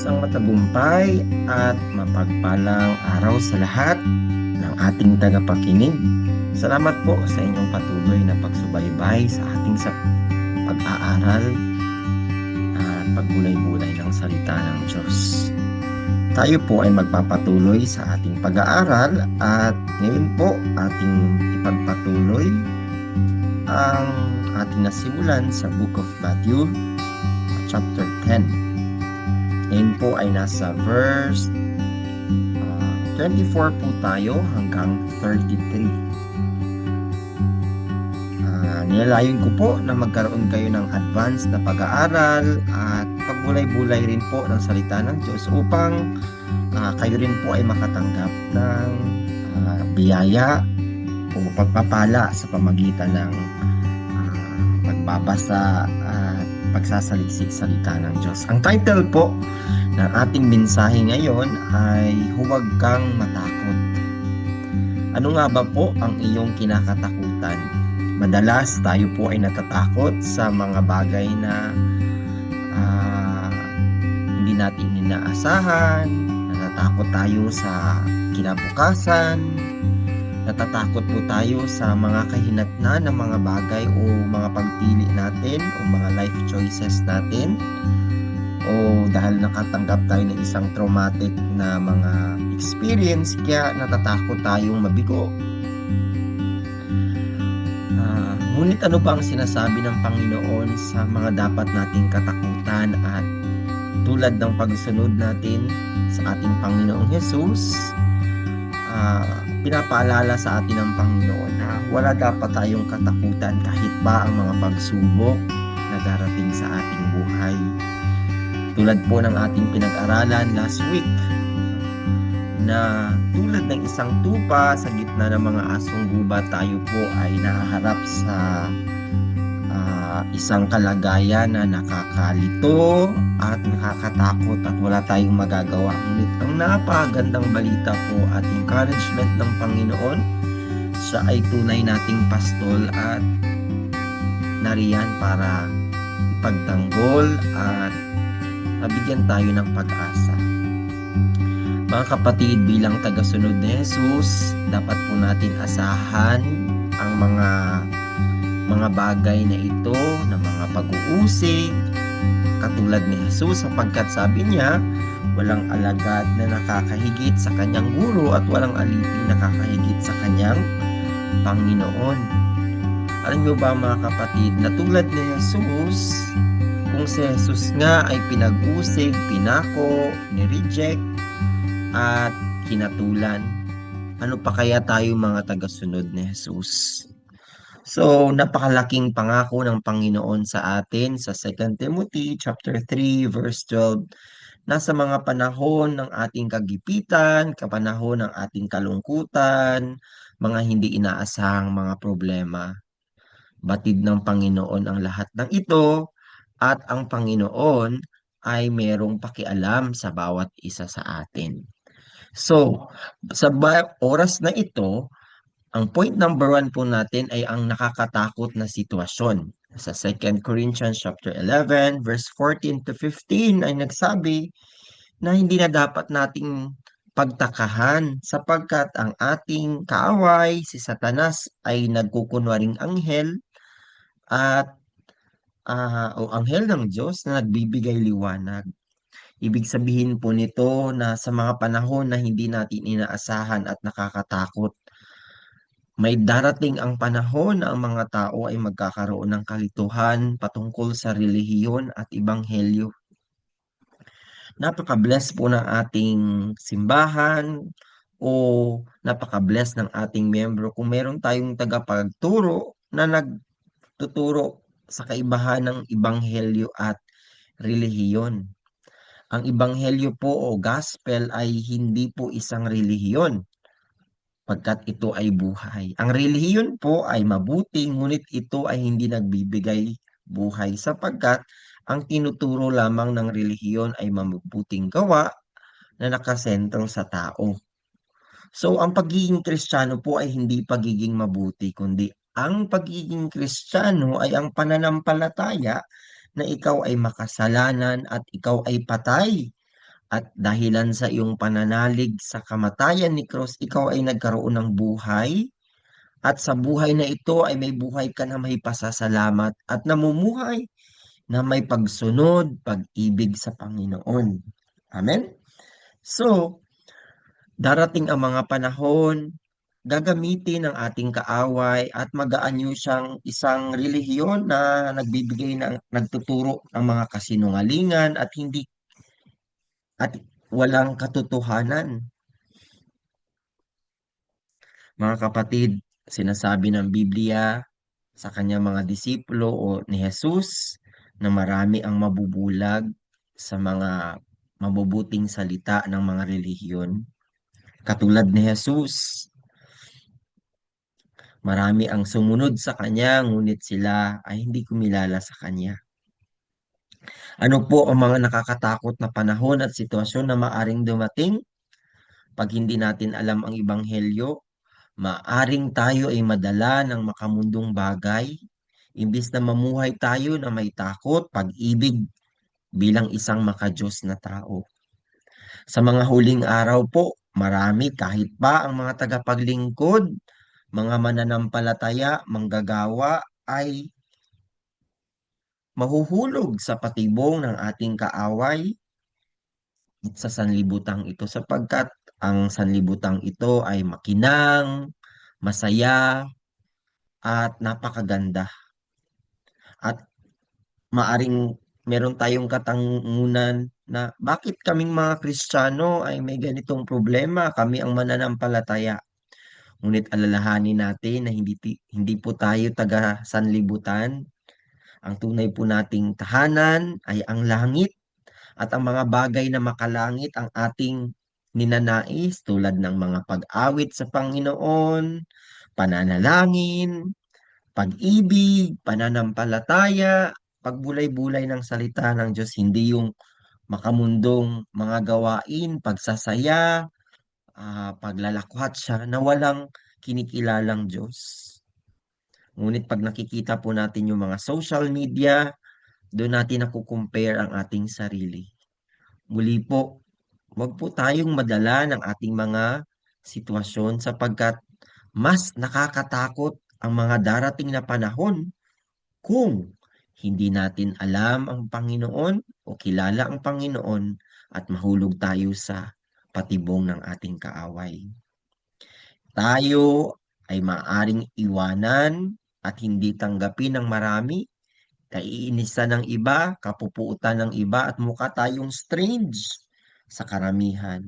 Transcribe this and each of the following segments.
Isang matagumpay at mapagpalang araw sa lahat ng ating tagapakinig. Salamat po sa inyong patuloy na pagsubaybay sa ating sa pag-aaral at pagbulay-bulay ng salita ng Diyos. Tayo po ay magpapatuloy sa ating pag-aaral at ngayon po ating ipagpatuloy ang ating nasimulan sa Book of Matthew chapter 10. Ngayon po ay nasa verse uh, 24 po tayo hanggang 33. Uh, nilalayon ko po na magkaroon kayo ng advance na pag-aaral at pagbulay-bulay rin po ng salita ng Diyos upang uh, kayo rin po ay makatanggap ng uh, biyaya o pagpapala sa pamagitan ng uh, pagbabasa at pagsasaliksik salita ng Diyos. Ang title po ng ating mensahe ngayon ay Huwag kang matakot. Ano nga ba po ang iyong kinakatakutan? Madalas tayo po ay natatakot sa mga bagay na uh, hindi natin inaasahan, natatakot tayo sa kinabukasan, natatakot po tayo sa mga kahinatnan ng mga bagay o mga pagpili natin o mga life choices natin o dahil nakatanggap tayo ng isang traumatic na mga experience kaya natatakot tayong mabigo. Uh, ngunit ano ba ang sinasabi ng Panginoon sa mga dapat nating katakutan at tulad ng pagsunod natin sa ating Panginoong Yesus, uh, pinapaalala sa atin ng Panginoon na wala dapat tayong katakutan kahit ba ang mga pagsubok na darating sa ating buhay. Tulad po ng ating pinag-aralan last week na tulad ng isang tupa sa gitna ng mga asong gubat tayo po ay nahaharap sa isang kalagayan na nakakalito at nakakatakot at wala tayong magagawa. Ngunit ang napakagandang balita po at encouragement ng Panginoon, siya ay tunay nating pastol at nariyan para ipagtanggol at mabigyan tayo ng pag-asa. Mga kapatid, bilang tagasunod ni Jesus, dapat po natin asahan ang mga mga bagay na ito, na mga pag-uusig, katulad ni Jesus sapagkat sabi niya, walang alagad na nakakahigit sa kanyang guro at walang alipin nakakahigit sa kanyang Panginoon. Alam niyo ba mga kapatid, na tulad ni Jesus, kung si Jesus nga ay pinag-usig, pinako, ni-reject, at kinatulan, ano pa kaya tayo mga tagasunod ni Jesus? So, napakalaking pangako ng Panginoon sa atin sa 2 Timothy chapter 3 verse 12. Nasa mga panahon ng ating kagipitan, kapanahon ng ating kalungkutan, mga hindi inaasahang mga problema. Batid ng Panginoon ang lahat ng ito at ang Panginoon ay merong pakialam sa bawat isa sa atin. So, sa oras na ito, ang point number one po natin ay ang nakakatakot na sitwasyon. Sa 2 Corinthians chapter 11 verse 14 to 15 ay nagsabi na hindi na dapat nating pagtakahan sapagkat ang ating kaaway, si Satanas, ay nagkukunwaring anghel at uh, o anghel ng Diyos na nagbibigay liwanag. Ibig sabihin po nito na sa mga panahon na hindi natin inaasahan at nakakatakot, may darating ang panahon na ang mga tao ay magkakaroon ng kalituhan patungkol sa relihiyon at ibanghelyo. Napaka-bless po ng ating simbahan o napaka-bless ng ating membro kung meron tayong tagapagturo na nagtuturo sa kaibahan ng ibanghelyo at relihiyon. Ang ebanghelyo po o gospel ay hindi po isang relihiyon pagkat ito ay buhay. Ang relihiyon po ay mabuti ngunit ito ay hindi nagbibigay buhay sapagkat ang tinuturo lamang ng relihiyon ay mabuting gawa na nakasentro sa tao. So ang pagiging Kristiyano po ay hindi pagiging mabuti kundi ang pagiging Kristiyano ay ang pananampalataya na ikaw ay makasalanan at ikaw ay patay At dahilan sa iyong pananalig sa kamatayan ni Cross, ikaw ay nagkaroon ng buhay. At sa buhay na ito ay may buhay ka na may pasasalamat at namumuhay na may pagsunod, pag-ibig sa Panginoon. Amen? So, darating ang mga panahon, gagamitin ng ating kaaway at magaanyo siyang isang relihiyon na nagbibigay ng nagtuturo ng mga kasinungalingan at hindi at walang katotohanan. Mga kapatid, sinasabi ng Biblia sa kanyang mga disipulo o ni Jesus na marami ang mabubulag sa mga mabubuting salita ng mga relihiyon. Katulad ni Jesus, marami ang sumunod sa kanya, ngunit sila ay hindi kumilala sa kanya. Ano po ang mga nakakatakot na panahon at sitwasyon na maaring dumating? Pag hindi natin alam ang Ibanghelyo, maaring tayo ay madala ng makamundong bagay, imbis na mamuhay tayo na may takot, pag-ibig bilang isang makajos na tao. Sa mga huling araw po, marami kahit pa ang mga tagapaglingkod, mga mananampalataya, manggagawa ay mahuhulog sa patibong ng ating kaaway at sa sanlibutang ito sapagkat ang sanlibutang ito ay makinang, masaya, at napakaganda. At maaring meron tayong katangunan na bakit kaming mga Kristiyano ay may ganitong problema, kami ang mananampalataya. Ngunit alalahanin natin na hindi, hindi po tayo taga sanlibutan, ang tunay po nating tahanan ay ang langit at ang mga bagay na makalangit ang ating ninanais tulad ng mga pag-awit sa Panginoon, pananalangin, pag-ibig, pananampalataya, pagbulay-bulay ng salita ng Diyos, hindi yung makamundong mga gawain, pagsasaya, uh, paglalakwat siya na walang kinikilalang Diyos. Ngunit pag nakikita po natin yung mga social media, doon natin nakukumpare ang ating sarili. Muli po, wag po tayong madala ng ating mga sitwasyon sapagkat mas nakakatakot ang mga darating na panahon kung hindi natin alam ang Panginoon o kilala ang Panginoon at mahulog tayo sa patibong ng ating kaaway. Tayo ay maaring iwanan at hindi tanggapin ng marami, kaiinisan ng iba, kapupuutan ng iba at mukha tayong strange sa karamihan.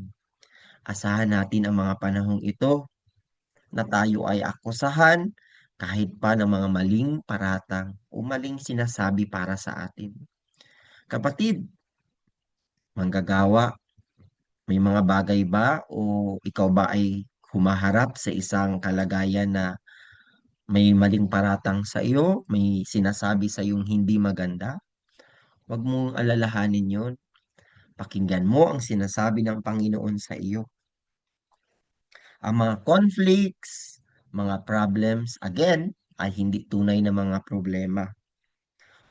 Asahan natin ang mga panahong ito na tayo ay akusahan kahit pa ng mga maling paratang o maling sinasabi para sa atin. Kapatid, manggagawa, may mga bagay ba o ikaw ba ay humaharap sa isang kalagayan na may maling paratang sa iyo, may sinasabi sa iyong hindi maganda, huwag mong alalahanin yon. Pakinggan mo ang sinasabi ng Panginoon sa iyo. Ang mga conflicts, mga problems, again, ay hindi tunay na mga problema.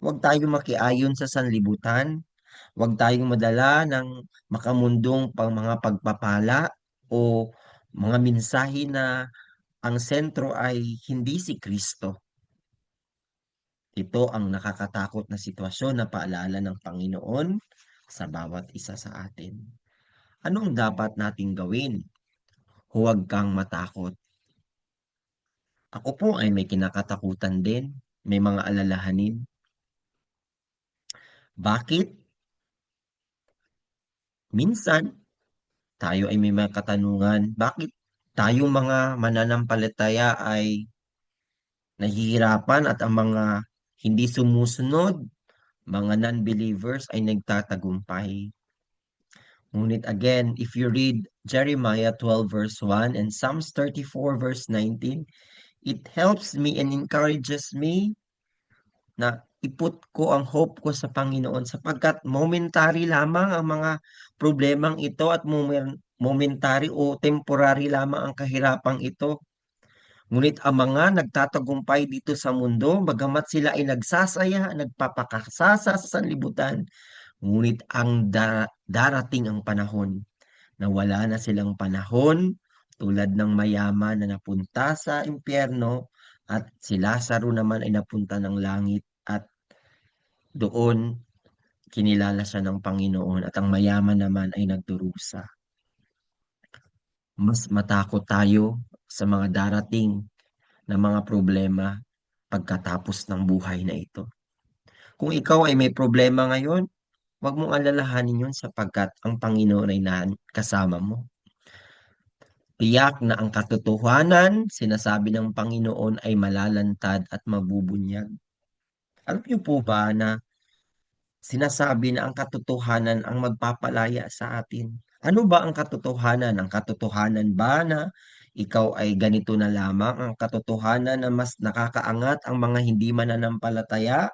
Huwag tayong makiayon sa sanlibutan. Huwag tayong madala ng makamundong pang mga pagpapala o mga mensahe na ang sentro ay hindi si Kristo. Ito ang nakakatakot na sitwasyon na paalala ng Panginoon sa bawat isa sa atin. Anong dapat nating gawin? Huwag kang matakot. Ako po ay may kinakatakutan din, may mga alalahanin. Bakit? Minsan, tayo ay may mga katanungan, bakit tayong mga mananampalataya ay nahihirapan at ang mga hindi sumusunod, mga non-believers ay nagtatagumpay. Ngunit again, if you read Jeremiah 12 verse 1 and Psalms 34 verse 19, it helps me and encourages me na iput ko ang hope ko sa Panginoon sapagkat momentary lamang ang mga problemang ito at momentary o temporary lamang ang kahirapang ito. Ngunit ang mga nagtatagumpay dito sa mundo, bagamat sila ay nagsasaya, nagpapakasasa sa sanlibutan, Ngunit ang da- darating ang panahon na wala na silang panahon tulad ng mayaman na napunta sa impyerno at si Lazaro naman ay napunta ng langit doon kinilala siya ng Panginoon at ang mayaman naman ay nagdurusa. Mas matakot tayo sa mga darating na mga problema pagkatapos ng buhay na ito. Kung ikaw ay may problema ngayon, huwag mong alalahanin yun sapagkat ang Panginoon ay kasama mo. Tiyak na ang katotohanan, sinasabi ng Panginoon ay malalantad at mabubunyag. Alam niyo po ba na sinasabi na ang katotohanan ang magpapalaya sa atin? Ano ba ang katotohanan? Ang katotohanan ba na ikaw ay ganito na lamang? Ang katotohanan na mas nakakaangat ang mga hindi mananampalataya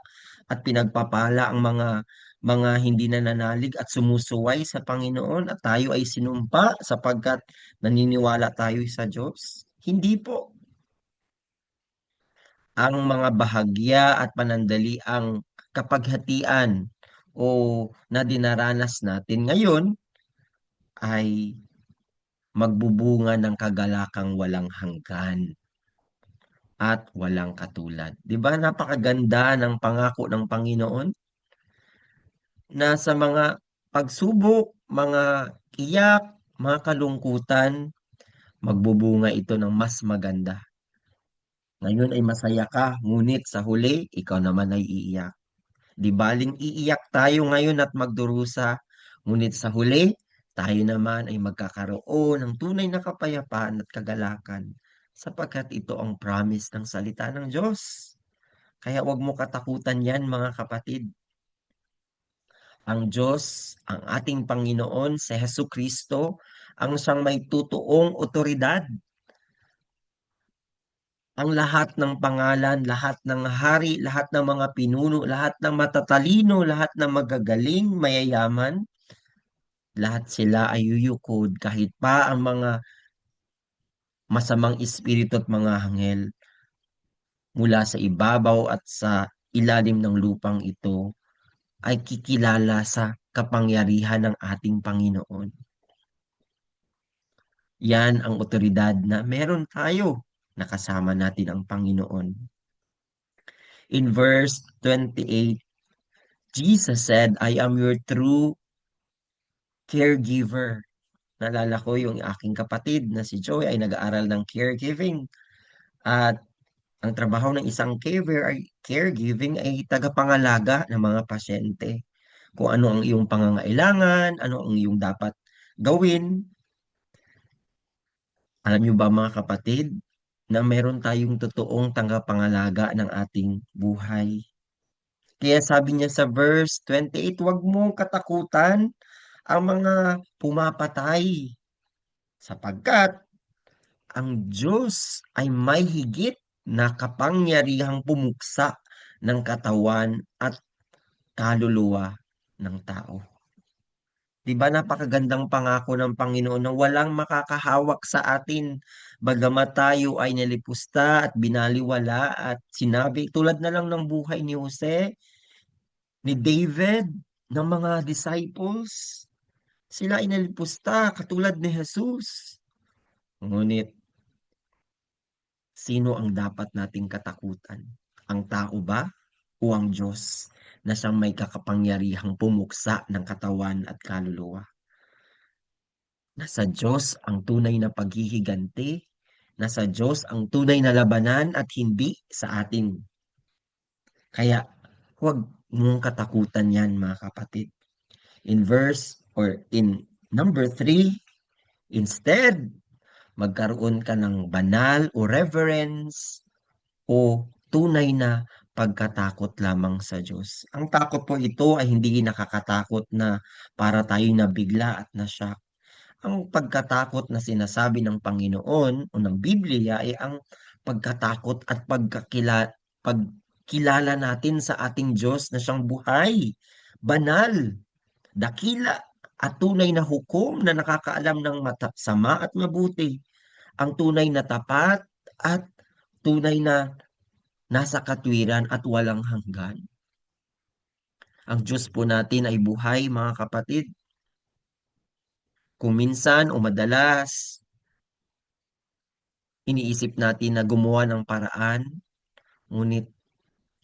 at pinagpapala ang mga mga hindi nananalig at sumusuway sa Panginoon at tayo ay sinumpa sapagkat naniniwala tayo sa Diyos? Hindi po. Ang mga bahagya at panandali ang kapaghatian o na dinaranas natin ngayon ay magbubunga ng kagalakang walang hanggan at walang katulad. 'Di ba napakaganda ng pangako ng Panginoon na sa mga pagsubok, mga iyak, mga kalungkutan, magbubunga ito ng mas maganda. Ngayon ay masaya ka, ngunit sa huli, ikaw naman ay iiyak. Di baling iiyak tayo ngayon at magdurusa, ngunit sa huli, tayo naman ay magkakaroon ng tunay na kapayapaan at kagalakan sapagkat ito ang promise ng salita ng Diyos. Kaya huwag mo katakutan yan mga kapatid. Ang Diyos, ang ating Panginoon, si Heso Kristo, ang siyang may tutuong otoridad. Ang lahat ng pangalan, lahat ng hari, lahat ng mga pinuno, lahat ng matatalino, lahat ng magagaling, mayayaman, lahat sila ay yuyukod kahit pa ang mga masamang espiritu at mga anghel mula sa ibabaw at sa ilalim ng lupang ito ay kikilala sa kapangyarihan ng ating Panginoon. Yan ang otoridad na meron tayo na kasama natin ang Panginoon. In verse 28, Jesus said, I am your true caregiver. Nalala ko yung aking kapatid na si Joy ay nag-aaral ng caregiving. At ang trabaho ng isang caregiver ay, caregiving ay tagapangalaga ng mga pasyente. Kung ano ang iyong pangangailangan, ano ang iyong dapat gawin. Alam niyo ba mga kapatid, na meron tayong totoong tagapangalaga ng ating buhay. Kaya sabi niya sa verse 28, huwag mong katakutan ang mga pumapatay sapagkat ang Diyos ay may higit na kapangyarihang pumuksa ng katawan at kaluluwa ng tao. Di ba napakagandang pangako ng Panginoon na walang makakahawak sa atin bagamat tayo ay nilipusta at binaliwala at sinabi tulad na lang ng buhay ni Jose, ni David, ng mga disciples. Sila ay nalipusta katulad ni Jesus. Ngunit sino ang dapat nating katakutan? Ang tao ba o ang Diyos? Na siyang may kakapangyarihang pumuksa ng katawan at kaluluwa. Nasa Diyos ang tunay na paghihiganti, nasa Diyos ang tunay na labanan at hindi sa atin. Kaya huwag mong katakutan yan mga kapatid. In verse or in number 3, instead, magkaroon ka ng banal o reverence o tunay na pagkatakot lamang sa Diyos. Ang takot po ito ay hindi nakakatakot na para tayo nabigla at nasyak. Ang pagkatakot na sinasabi ng Panginoon o ng Biblia ay ang pagkatakot at pagkakila, pagkilala natin sa ating Diyos na siyang buhay, banal, dakila, at tunay na hukom na nakakaalam ng mata, sama at mabuti. Ang tunay na tapat at tunay na nasa katwiran at walang hanggan. Ang Diyos po natin ay buhay, mga kapatid. Kung minsan o madalas, iniisip natin na gumawa ng paraan, ngunit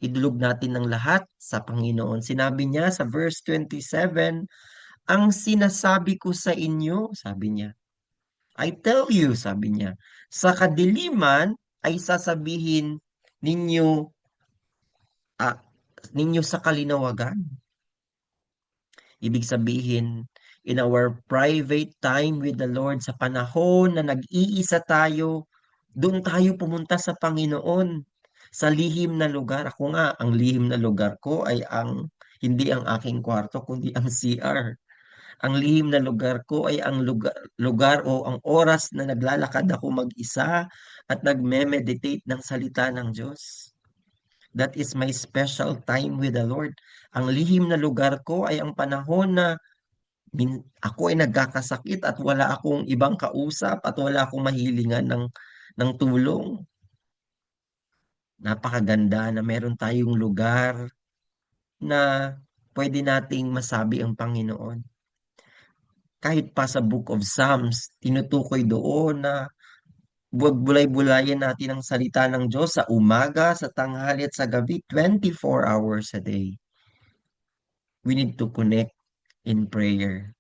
idulog natin ng lahat sa Panginoon. Sinabi niya sa verse 27, ang sinasabi ko sa inyo, sabi niya, I tell you, sabi niya, sa kadiliman ay sasabihin ninyo ah, ninyo sa kalinawagan. Ibig sabihin, in our private time with the Lord, sa panahon na nag-iisa tayo, doon tayo pumunta sa Panginoon, sa lihim na lugar. Ako nga, ang lihim na lugar ko ay ang, hindi ang aking kwarto, kundi ang CR. Ang lihim na lugar ko ay ang lugar, lugar o ang oras na naglalakad ako mag-isa at nagme-meditate ng salita ng Diyos. That is my special time with the Lord. Ang lihim na lugar ko ay ang panahon na min, ako ay nagkakasakit at wala akong ibang kausap at wala akong mahilingan ng, ng tulong. Napakaganda na meron tayong lugar na pwede nating masabi ang Panginoon. Kahit pa sa Book of Psalms, tinutukoy doon na bulay-bulayan natin ang salita ng Diyos sa umaga, sa tanghali at sa gabi, 24 hours a day. We need to connect in prayer.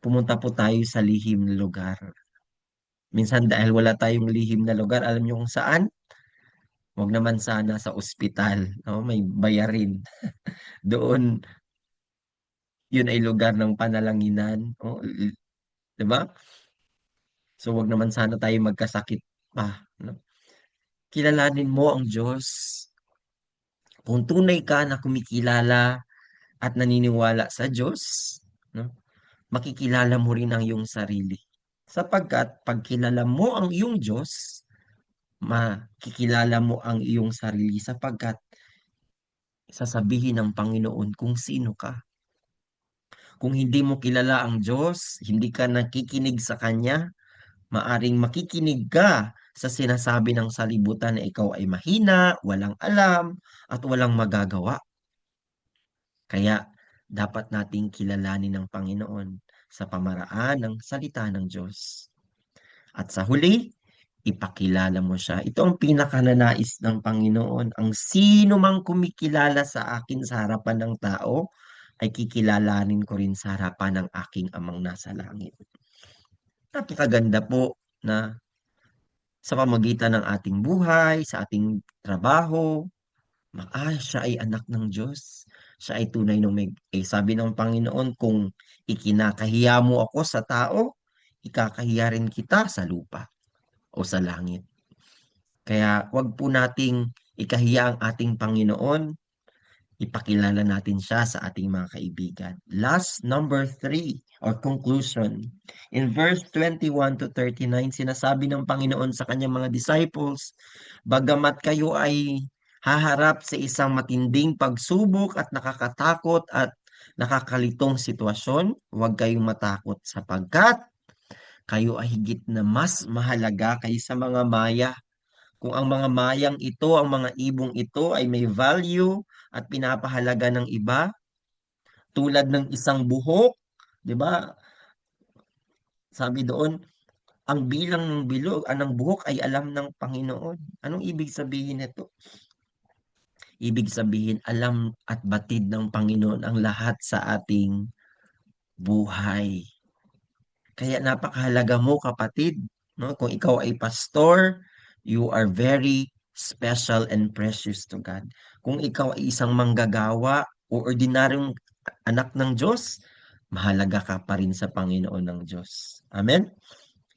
Pumunta po tayo sa lihim na lugar. Minsan dahil wala tayong lihim na lugar, alam niyo kung saan? Huwag naman sana sa ospital, no? May bayarin. Doon, yun ay lugar ng panalanginan. Oh, 'di ba? So wag naman sana tayo magkasakit pa, no? Kilalanin mo ang Diyos. Kung tunay ka na kumikilala at naniniwala sa Diyos, no? Makikilala mo rin ang iyong sarili. Sapagkat pag kilala mo ang iyong Diyos, makikilala mo ang iyong sarili sapagkat sasabihin ng Panginoon kung sino ka. Kung hindi mo kilala ang Diyos, hindi ka nakikinig sa Kanya, maaring makikinig ka sa sinasabi ng salibutan na ikaw ay mahina, walang alam, at walang magagawa. Kaya dapat nating kilalanin ng Panginoon sa pamaraan ng salita ng Diyos. At sa huli, ipakilala mo siya. Ito ang pinakananais ng Panginoon. Ang sino mang kumikilala sa akin sa harapan ng tao, ay kikilalanin ko rin sa harapan ng aking amang nasa langit. Napakaganda po na sa pamagitan ng ating buhay, sa ating trabaho, ah, siya ay anak ng Diyos. Siya ay tunay ng may, eh, sabi ng Panginoon, kung ikinakahiya mo ako sa tao, ikakahiya rin kita sa lupa o sa langit. Kaya wag po nating ikahiya ang ating Panginoon, ipakilala natin siya sa ating mga kaibigan. Last, number three, or conclusion. In verse 21 to 39, sinasabi ng Panginoon sa kanyang mga disciples, Bagamat kayo ay haharap sa isang matinding pagsubok at nakakatakot at nakakalitong sitwasyon, huwag kayong matakot sapagkat kayo ay higit na mas mahalaga kaysa mga maya. Kung ang mga mayang ito, ang mga ibong ito ay may value at pinapahalaga ng iba, tulad ng isang buhok, 'di ba? Sabi doon, ang bilang ng bilog, anong buhok ay alam ng Panginoon. Anong ibig sabihin nito? Ibig sabihin, alam at batid ng Panginoon ang lahat sa ating buhay. Kaya napakahalaga mo kapatid, no? Kung ikaw ay pastor, you are very special and precious to God. Kung ikaw ay isang manggagawa o ordinaryong anak ng Diyos, mahalaga ka pa rin sa Panginoon ng Diyos. Amen?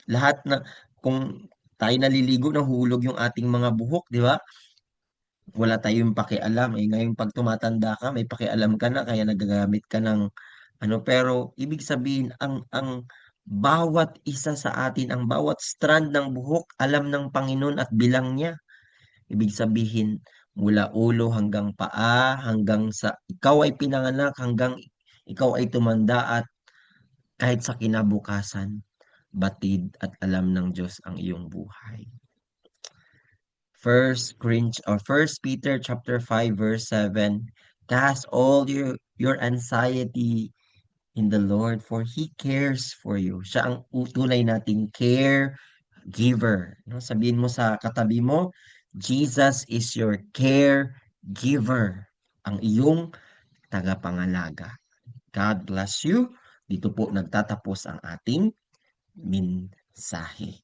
Lahat na, kung tayo naliligo, nahulog yung ating mga buhok, di ba? Wala tayong pakialam. Eh, ngayon pag tumatanda ka, may pakialam ka na, kaya nagagamit ka ng ano, pero ibig sabihin, ang, ang bawat isa sa atin, ang bawat strand ng buhok, alam ng Panginoon at bilang niya. Ibig sabihin, mula ulo hanggang paa, hanggang sa ikaw ay pinanganak, hanggang ikaw ay tumanda at kahit sa kinabukasan, batid at alam ng Diyos ang iyong buhay. First Corinthians or First Peter chapter 5 verse 7 Cast all your, your anxiety in the Lord for He cares for you. Siya ang tunay nating care giver. No? Sabihin mo sa katabi mo, Jesus is your care giver. Ang iyong tagapangalaga. God bless you. Dito po nagtatapos ang ating mensahe.